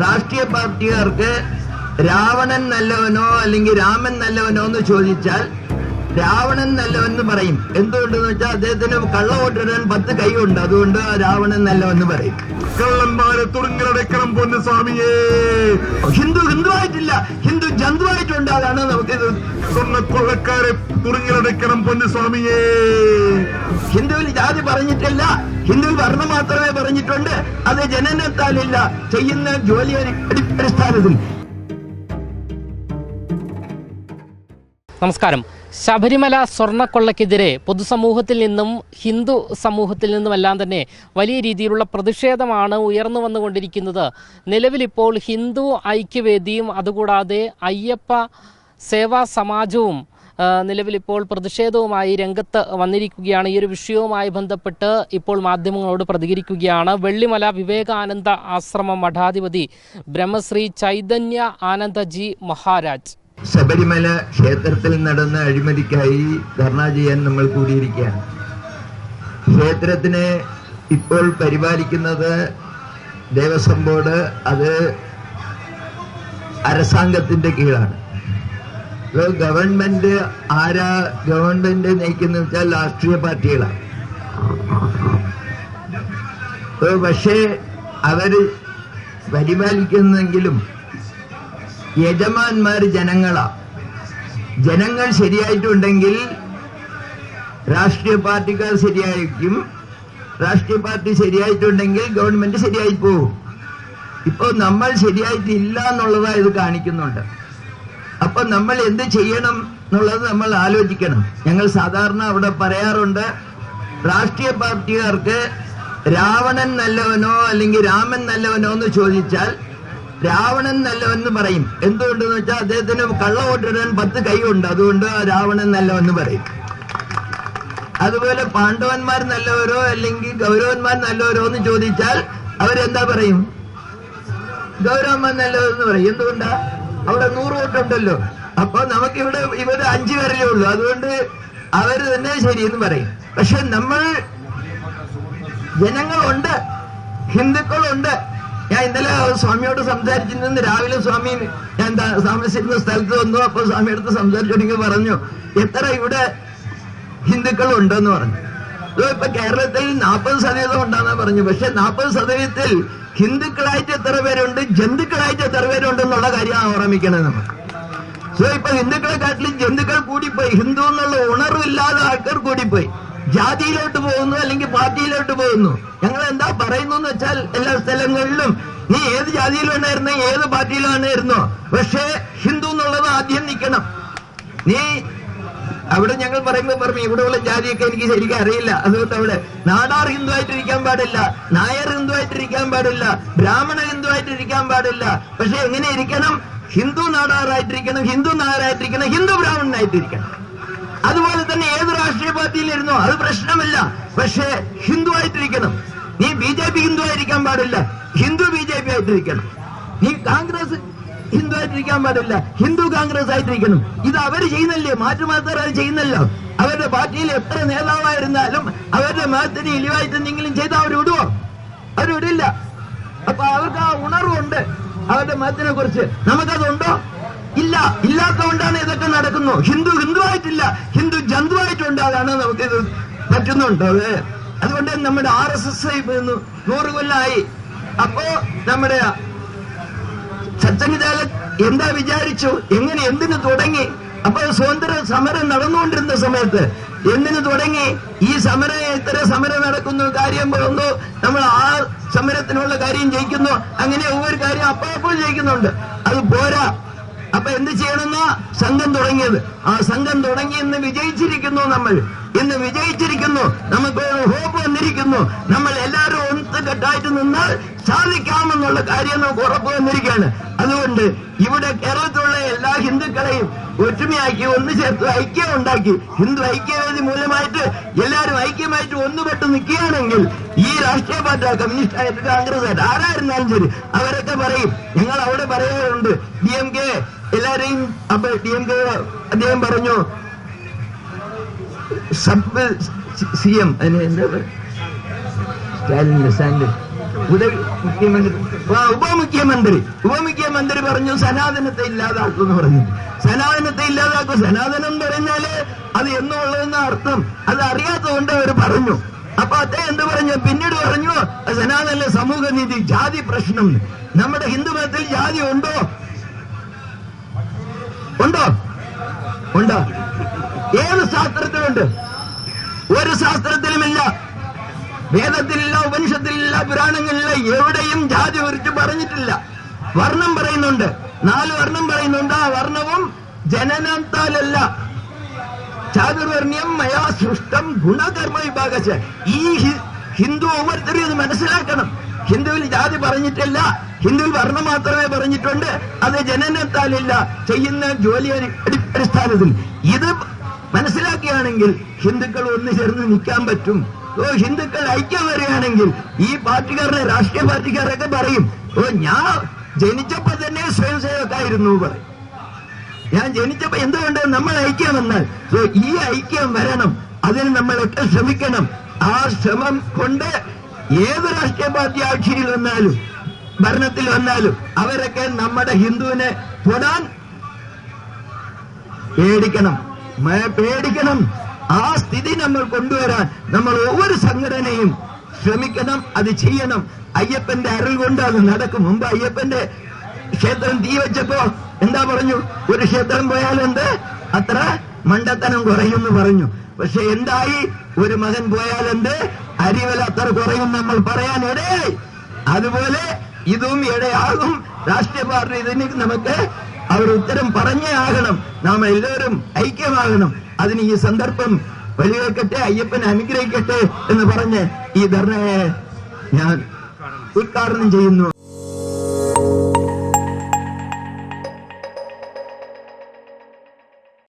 രാഷ്ട്രീയ പാർട്ടിക്കാർക്ക് രാവണൻ നല്ലവനോ അല്ലെങ്കിൽ രാമൻ നല്ലവനോ എന്ന് ചോദിച്ചാൽ രാവണൻ നല്ലവെന്ന് പറയും. എന്തുകൊണ്ടെന്ന് വെച്ചാൽ അദ്ദേഹത്തിന് കള്ള വോട്ടിടാൻ പത്ത് കൈയുണ്ട്. അതുകൊണ്ട് രാവണൻ നല്ലവെന്ന് പറയും. കള്ളന്മാരെ പൊന്നു പൊന്നുസ്വാമിയേ ഹിന്ദു ഹിന്ദു ആയിട്ടില്ല ഹിന്ദു ജന്തുവായിട്ടുണ്ട്. അതാണ് നമുക്കിത് സ്വർണ കൊള്ളക്കാരെ തുറങ്ങലടക്കണം പൊന്ന് സ്വാമിയേ. ഹിന്ദുവിൽ ജാതി പറഞ്ഞിട്ടില്ല. ഹിന്ദുവിൽ വർണം മാത്രമേ പറഞ്ഞിട്ടുണ്ട്. അത് ജനനത്താലില്ല ചെയ്യുന്ന ജോലി അടി- അടിസ്ഥാനത്തിൽ. നമസ്കാരം. ശബരിമല സ്വർണക്കൊള്ളക്കെതിരെ പൊതുസമൂഹത്തിൽ നിന്നും ഹിന്ദു സമൂഹത്തിൽ നിന്നുമെല്ലാം തന്നെ വലിയ രീതിയിലുള്ള പ്രതിഷേധമാണ് ഉയർന്നു വന്നുകൊണ്ടിരിക്കുന്നത്. നിലവിലിപ്പോൾ ഹിന്ദു ഐക്യവേദിയും അതുകൂടാതെ അയ്യപ്പ സേവാ സമാജവും നിലവിലിപ്പോൾ പ്രതിഷേധവുമായി രംഗത്ത് വന്നിരിക്കുകയാണ്. ഈ ഒരു വിഷയവുമായി ബന്ധപ്പെട്ട് ഇപ്പോൾ മാധ്യമങ്ങളോട് പ്രതികരിക്കുകയാണ്. വെള്ളിമല വിവേകാനന്ദ ആശ്രമം മഠാധിപതി ബ്രഹ്മശ്രീ ചൈതന്യ ആനന്ദജി മഹാരാജ്. ശബരിമല ക്ഷേത്രത്തിൽ നടന്ന അഴിമതിക്കായി ധർണ ചെയ്യാൻ നമ്മൾ കൂടിയിരിക്കുകയാണ്. ക്ഷേത്രത്തിനെ ഇപ്പോൾ പരിപാലിക്കുന്നത് ദേവസ്വം ബോർഡ് അത് അരസാംഗത്തിന്റെ കീഴാണ്. ഗവൺമെന്റ് ആരാ ഗവൺമെന്റ് നയിക്കുന്ന വെച്ചാൽ രാഷ്ട്രീയ പാർട്ടികളാണ് പക്ഷേ അവർ പരിപാലിക്കുന്നെങ്കിലും യജമാന്മാർ ജനങ്ങളാ. ജനങ്ങൾ ശരിയായിട്ടുണ്ടെങ്കിൽ രാഷ്ട്രീയ പാർട്ടിക്കാർ ശരിയായിരിക്കും. രാഷ്ട്രീയ പാർട്ടി ശരിയായിട്ടുണ്ടെങ്കിൽ ഗവൺമെന്റ് ശരിയായി പോകും. ഇപ്പൊ നമ്മൾ ശരിയായിട്ടില്ല എന്നുള്ളതാണ് ഇത് കാണിക്കുന്നുണ്ട്. അപ്പൊ നമ്മൾ എന്ത് ചെയ്യണം എന്നുള്ളത് നമ്മൾ ആലോചിക്കണം. ഞങ്ങൾ സാധാരണ അവിടെ പറയാറുണ്ട് രാഷ്ട്രീയ പാർട്ടിക്കാർക്ക് രാവണൻ നല്ലവനോ അല്ലെങ്കിൽ രാമൻ നല്ലവനോ എന്ന് ചോദിച്ചാൽ രാവണൻ നല്ലവെന്ന് പറയും. എന്തുകൊണ്ടെന്ന് വെച്ചാൽ അദ്ദേഹത്തിന് കള്ള വോട്ടിടാൻ പത്ത് കൈയുണ്ട്. അതുകൊണ്ട് രാവണൻ നല്ലവെന്ന് പറയും. അതുപോലെ പാണ്ഡവന്മാർ നല്ലവരോ അല്ലെങ്കിൽ ഗൗരവന്മാർ നല്ലവരോ എന്ന് ചോദിച്ചാൽ അവരെന്താ പറയും? ഗൗരവന്മാർ നല്ലവരെന്ന് പറയും. എന്തുകൊണ്ടാ? അവിടെ നൂറ് വോട്ടുണ്ടല്ലോ അപ്പൊ നമുക്കിവിടെ ഇവിടെ അഞ്ചു പേരേ ഉള്ളൂ. അതുകൊണ്ട് അവർ തന്നെ ശരിയെന്ന് പറയും. പക്ഷെ നമ്മൾ ജനങ്ങളുണ്ട്. ഹിന്ദുക്കളുണ്ട്. ഞാൻ ഇന്നലെ സ്വാമിയോട് സംസാരിച്ചിരുന്നു. രാവിലെ സ്വാമി ഞാൻ താമസിച്ചിരുന്ന സ്ഥലത്ത് വന്നു. അപ്പൊ സ്വാമിയെടുത്ത് സംസാരിച്ചു പറഞ്ഞു എത്ര ഇവിടെ ഹിന്ദുക്കൾ ഉണ്ടെന്ന് പറഞ്ഞു. ഇപ്പൊ കേരളത്തിൽ നാൽപ്പത് ശതവീതം ഉണ്ടാന്നാ പറഞ്ഞു. പക്ഷെ നാൽപ്പത് ശതവീതത്തിൽ ഹിന്ദുക്കളായിട്ട് എത്ര പേരുണ്ട്? ജന്തുക്കളായിട്ട് എത്ര പേരുണ്ട് എന്നുള്ള കാര്യമാണ് ഓർമ്മിക്കണത് നമ്മൾ. സോ ഇപ്പൊ ഹിന്ദുക്കളെ കാട്ടിലും ജന്തുക്കൾ കൂടിപ്പോയി. ഹിന്ദു എന്നുള്ള ഉണർവില്ലാതെ ആൾക്കാർ കൂടിപ്പോയി. ജാതിയിലോട്ട് പോകുന്നു അല്ലെങ്കിൽ പാർട്ടിയിലോട്ട് പോകുന്നു. ഞങ്ങൾ എന്താ പറയുന്നു എന്ന് വെച്ചാൽ എല്ലാ സ്ഥലങ്ങളിലും നീ ഏത് ജാതിയിൽ വേണമായിരുന്നോ ഏത് പാർട്ടിയിൽ വേണമായിരുന്നോ പക്ഷേ ഹിന്ദു എന്നുള്ളത് ആദ്യം നിൽക്കണം. നീ അവിടെ ഞങ്ങൾ പറയുമ്പോൾ പറഞ്ഞു ഇവിടെയുള്ള ജാതിയൊക്കെ എനിക്ക് ശരിക്കും അറിയില്ല. അതുകൊണ്ട് അവിടെ നാടാർ ഹിന്ദു ആയിട്ടിരിക്കാൻ പാടില്ല നായർ ഹിന്ദു ആയിട്ടിരിക്കാൻ പാടില്ല ബ്രാഹ്മണ ഹിന്ദു ആയിട്ടിരിക്കാൻ പാടില്ല. പക്ഷെ എങ്ങനെ ഇരിക്കണം? ഹിന്ദു നാടാറായിട്ടിരിക്കണം ഹിന്ദു നായരായിട്ടിരിക്കണം ഹിന്ദു ബ്രാഹ്മണനായിട്ടിരിക്കണം. അതുപോലെ തന്നെ ഏത് രാഷ്ട്രീയ പാർട്ടിയിലിരുന്നോ അത് പ്രശ്നമല്ല. പക്ഷേ ഹിന്ദു ആയിട്ടിരിക്കണം നീ ബി ജെ പി ഹിന്ദു ആയിരിക്കാൻ പാടില്ല ഹിന്ദു ബി ജെ പി ആയിട്ടിരിക്കണം. നീ കോൺഗ്രസ് ഹിന്ദു ആയിട്ടിരിക്കാൻ പാടില്ല. ഹിന്ദു കോൺഗ്രസ് ആയിട്ടിരിക്കണം ഇത് അവർ ചെയ്യുന്നല്ലേ മാറ്റുമാത്തർ അത് ചെയ്യുന്നല്ലോ അവരുടെ പാർട്ടിയിൽ എത്ര നേതാവായിരുന്നാലും അവരുടെ മതത്തിന് ഇലിവായിട്ട് എന്തെങ്കിലും ചെയ്താൽ അവർ വിടുവോ? അവർ വിടില്ല. അപ്പൊ അവർക്ക് ആ ഉണർവുണ്ട് അവരുടെ മതത്തിനെ കുറിച്ച്. നമുക്കതുണ്ടോ? ഇല്ല. ഇല്ലാത്തതുകൊണ്ടാണ് ഇതൊക്കെ നടക്കുന്നു. ഹിന്ദു ഹിന്ദു ആയിട്ടില്ല ഹിന്ദു ജന്തുവായിട്ടുണ്ട്. അതാണ് നമുക്ക് ഇത് പറ്റുന്നുണ്ട്. അത് അതുകൊണ്ട് നമ്മുടെ ആർ എസ് എസ് നൂറ് കൊല്ലമായി അപ്പോ നമ്മുടെ സത്യനിതാല എന്താ വിചാരിച്ചു? എങ്ങനെ എന്തിനു തുടങ്ങി? അപ്പൊ സ്വതന്ത്ര സമരം നടന്നുകൊണ്ടിരുന്ന സമയത്ത് എന്തിനു തുടങ്ങി? ഈ സമരം ഇത്ര സമരം നടക്കുന്നു കാര്യം വന്നോ നമ്മൾ ആ സമരത്തിനുള്ള കാര്യം ജയിക്കുന്നു. അങ്ങനെ ഒവ്വൊരു കാര്യം അപ്പോഴപ്പോൾ ജയിക്കുന്നുണ്ട്. അത് പോരാ. അപ്പൊ എന്ത് ചെയ്യണമെന്ന? സംഘം തുടങ്ങിയത്. ആ സംഘം തുടങ്ങി ഇന്ന് വിജയിച്ചിരിക്കുന്നു നമ്മൾ. ഇന്ന് വിജയിച്ചിരിക്കുന്നു. നമുക്ക് ഒരു ഹോപ്പ് വന്നിരിക്കുന്നു. നമ്മൾ ഒത്തുകെട്ടായിട്ട് നിന്നാൽ സാധിക്കാമെന്നുള്ള കാര്യം നമുക്ക് ഉറപ്പ് വന്നിരിക്കുകയാണ് അതുകൊണ്ട് ഇവിടെ കേരളത്തിലുള്ള എല്ലാ ഹിന്ദുക്കളെയും ഒറ്റുമയാക്കി ഒന്ന് ചേർത്ത് ഐക്യം ഉണ്ടാക്കി ഹിന്ദു ഐക്യവേദി മൂലമായിട്ട് എല്ലാവരും ഐക്യമായിട്ട് ഒന്നുപെട്ട് നിൽക്കുകയാണെങ്കിൽ ഈ രാഷ്ട്രീയ പാർട്ടി കമ്മ്യൂണിസ്റ്റ് ആയിട്ട് കോൺഗ്രസ് ആയിട്ട് ആരായിരുന്നാലും ശരി അവരൊക്കെ പറയും ഞങ്ങൾ അവിടെ പറയാറുണ്ട് ഡി എം കെ എല്ലാരെയും അപ്പൊ ഡി എം കെ അദ്ദേഹം പറഞ്ഞു സി എം അതിന് എന്താ സ്റ്റാലിൻ ഉദവി മുഖ്യമന്ത്രി ഉപമുഖ്യമന്ത്രി. ഉപമുഖ്യമന്ത്രി പറഞ്ഞു സനാതനത്തെ ഇല്ലാതാക്കും എന്ന് പറഞ്ഞു. സനാതനത്തെ ഇല്ലാതാക്കും. സനാതനം എന്ന് പറഞ്ഞാൽ അത് എന്നുള്ളതെന്ന അർത്ഥം. അത് അറിയാത്തതുകൊണ്ട് അവർ പറഞ്ഞു. അപ്പൊ അദ്ദേഹം എന്ത് പറഞ്ഞു? പിന്നീട് പറഞ്ഞു സനാതന സമൂഹ നീതി ജാതി പ്രശ്നം. നമ്മുടെ ഹിന്ദു മതത്തിൽ ജാതി ഉണ്ടോ? ഉണ്ടോ? ഉണ്ടോ? ഏത് ശാസ്ത്രത്തിലുണ്ട്? ഒരു ശാസ്ത്രത്തിലുമില്ല. വേദത്തിലില്ല ഉപനിഷത്തിലില്ല പുരാണങ്ങളില്ല എവിടെയും ജാതി കുറിച്ച് പറഞ്ഞിട്ടില്ല. വർണം പറയുന്നുണ്ട്. നാല് വർണം പറയുന്നുണ്ട്. ആ വർണവും ജനനത്താലല്ല ചാതുർവർണ്യം മയാ സൃഷ്ടം ഗുണകർമ്മ വിഭാഗച്ച ഈ ഹിന്ദു ഓരോരുത്തരും ഇത് മനസ്സിലാക്കണം. ഹിന്ദുവിൽ ജാതി പറഞ്ഞിട്ടില്ല. ഹിന്ദുവിൽ വർണം മാത്രമേ പറഞ്ഞിട്ടുണ്ട്. അത് ജനനത്താലില്ല ചെയ്യുന്ന ജോലി അടി- അടി- അടിസ്ഥാനത്തിൽ. ഇത് മനസ്സിലാക്കുകയാണെങ്കിൽ ഹിന്ദുക്കൾ ഒന്ന് ചേർന്ന് നിൽക്കാൻ പറ്റും. ഹിന്ദുക്കൾ ഐക്യം വരികയാണെങ്കിൽ ഈ പാർട്ടിക്കാരുടെ രാഷ്ട്രീയ പാർട്ടിക്കാരൊക്കെ പറയും ഓ ഞാൻ ജനിച്ചപ്പോ തന്നെ സ്വയം സേവക്കായിരുന്നു പറയും. ഞാൻ ജനിച്ചപ്പോ എന്തുകൊണ്ട് നമ്മൾ ഐക്യമെന്നാൽ സോ ഈ ഐക്യം വരണം അതിന് നമ്മളൊക്കെ ശ്രമിക്കണം. ആ ശ്രമം കൊണ്ട് ഏത് രാഷ്ട്രീയ പാർട്ടി ആക്ഷിയിൽ വന്നാലും ഭരണത്തിൽ വന്നാലും അവരൊക്കെ നമ്മുടെ ഹിന്ദുവിനെ തൊടാൻ പേടിക്കണം. പേടിക്കണം. ആ സ്ഥിതി നമ്മൾ കൊണ്ടുവരാൻ നമ്മൾ ഒവ്വൊരു സംഘടനയും ശ്രമിക്കണം അത് ചെയ്യണം. അയ്യപ്പന്റെ അറിവ് കൊണ്ട് അത് നടക്കും. മുമ്പ് അയ്യപ്പന്റെ ക്ഷേത്രം തീ വെച്ചപ്പോ എന്താ പറഞ്ഞു? ഒരു ക്ഷേത്രം പോയാൽ എന്ത്? അത്ര മണ്ടത്തനം കുറയുമെന്ന് പറഞ്ഞു. പക്ഷെ എന്തായി? ഒരു മകൻ പോയാൽ എന്ത്? അരിവല അത്ര കുറയും നമ്മൾ പറയാൻ ഇടയായി. അതുപോലെ ഇതും ഇടയാകും. രാഷ്ട്രീയ പാർട്ടി ഇതിന് നമുക്ക് അവർ ഉത്തരം പറഞ്ഞേ ആകണം. നാം എല്ലാവരും ഐക്യമാകണം. അതിന് ഈ സന്ദർഭം വലിയവെക്കട്ടെ അയ്യപ്പൻ അനുഗ്രഹിക്കട്ടെ എന്ന് പറഞ്ഞ് ഈ ധർണയെ ഞാൻ ഉദ്ഘാടനം ചെയ്യുന്നു.